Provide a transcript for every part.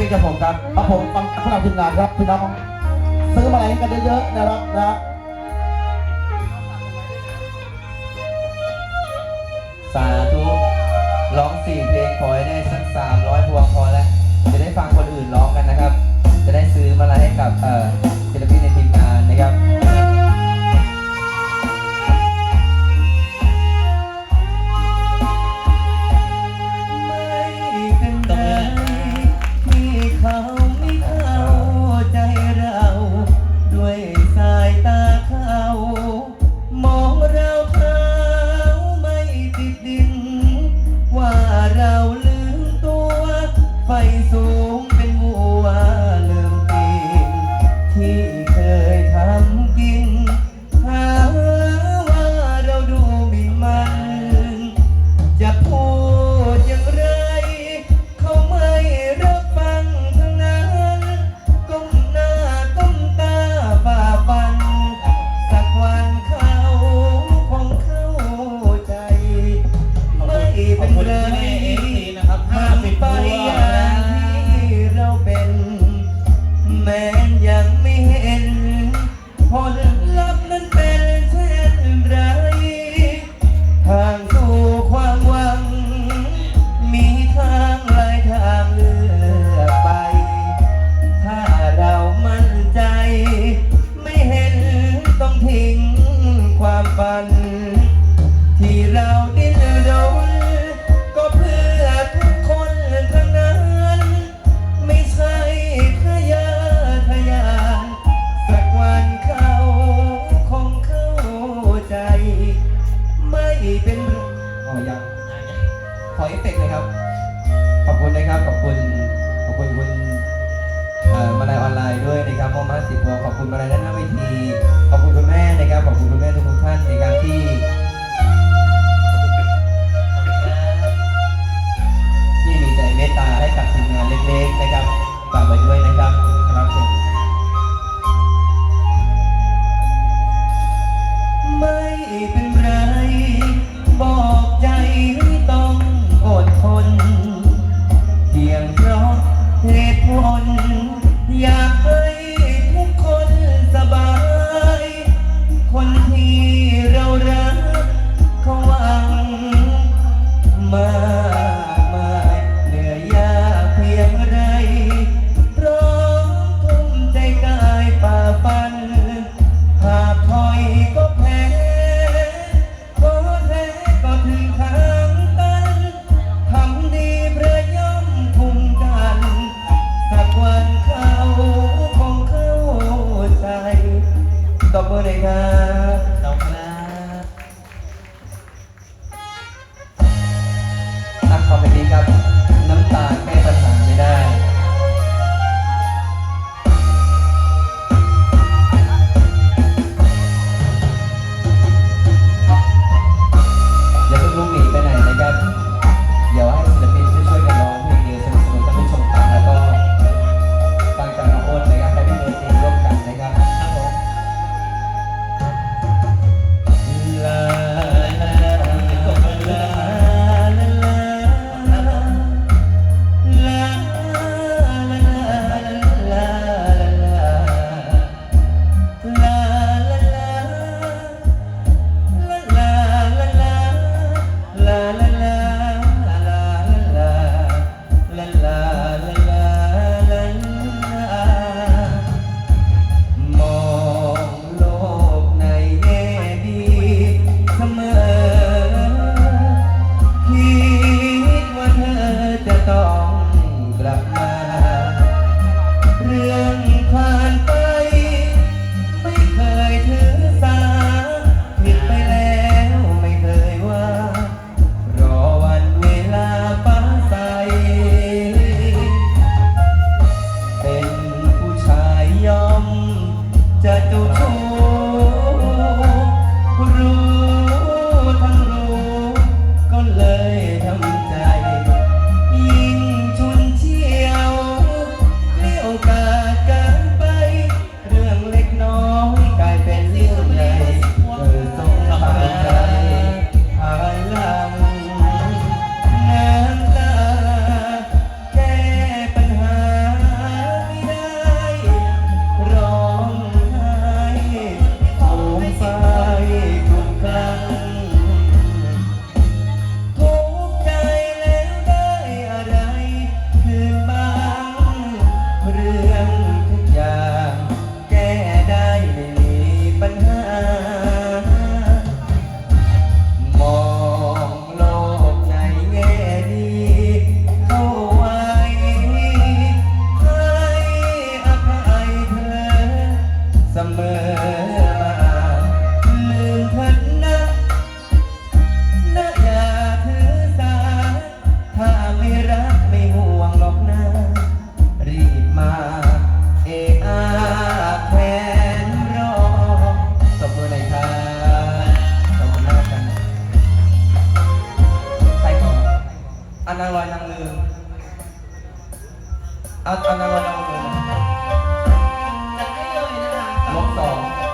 ฟิกครับผมครับครัผมฟังพวกเราทีมงานครับพี่น้องซื้อมาอะไรกันเยอะๆนะครับนะสาธุร้องสี่เพลงขอให้ได้สักสามร้อยพวงพอแล้วจะได้ฟังคนอื่นร้องกันนะครับ จะได้ซื้อมาอะไรให้กับเอ่อ พูดอย่างไร เขาไม่รับฟังทั้งนั้น ก้มหน้าก้มตาฝ่าฟัน สักวันเขาคงเข้าใจ ไม่เป็นเอฟหามันสิปตัวอาเราเป็น แม้ยังไม่เห็น ผลลัพธ์นั้นเป็นเช่นไร ทาง เป็นอ๋อยังขอเอฟเฟกต์หน่ยครับ ขอบคุณนะครับ ขอบคุณ ขอบคุณคุณอ่ามาลายออนไลน์ด้วยนะครับมอมาสิบพวงขอบคุณมาลายด้านหน้าเวที ขอบคุณคุณแม่นะครับ ขอบคุณคุณแม่ทุกท่านในะารที่ที่มีใจเมตตาให้กับทีมงานเล็กๆนะครับฝากไว้ด้วยนะครับครับผม ต้องกลับมา เรื่องผ่านไป ล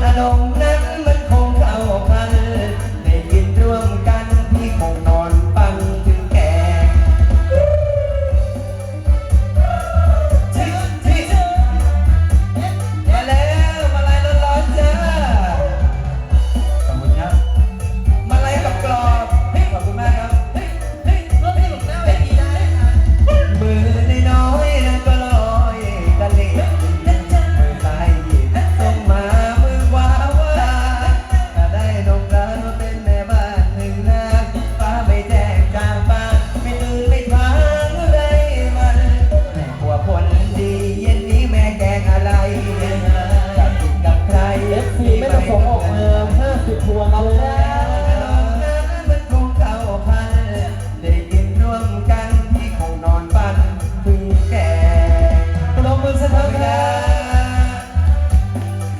แกงนวลอารมณ์นั้น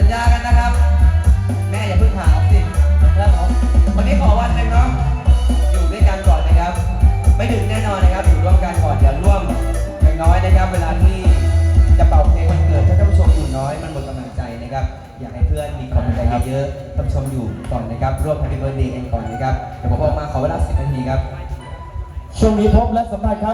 สัญญากันนะครับ แม่อย่าเพิ่งหาออกสิครับผมวันนี้ขอวันหนึ่งเนาะอยู่ด้วยกันก่อนนะครับ ไม่ดึกแน่นอนนะครับ อยู่ร่วมกันก่อนอย่าร่วมอย่างน้อยนะครับ เวลาที่จะเป่าเค้กวันเกิดถ้าท่านผู้ชมอยู่น้อยมันหมดกำลังใจนะครับ อยากให้เพื่อนมีกำลังใจเยอะๆท่านผู้ชมอยู่ก่อนนะครับร่วม Happy Birthday กันก่อนนะครับเดี๋ยวผมออกมาขอเวลา10นาทีครับช่วงนี้พบและสัมภาษณ์ครับ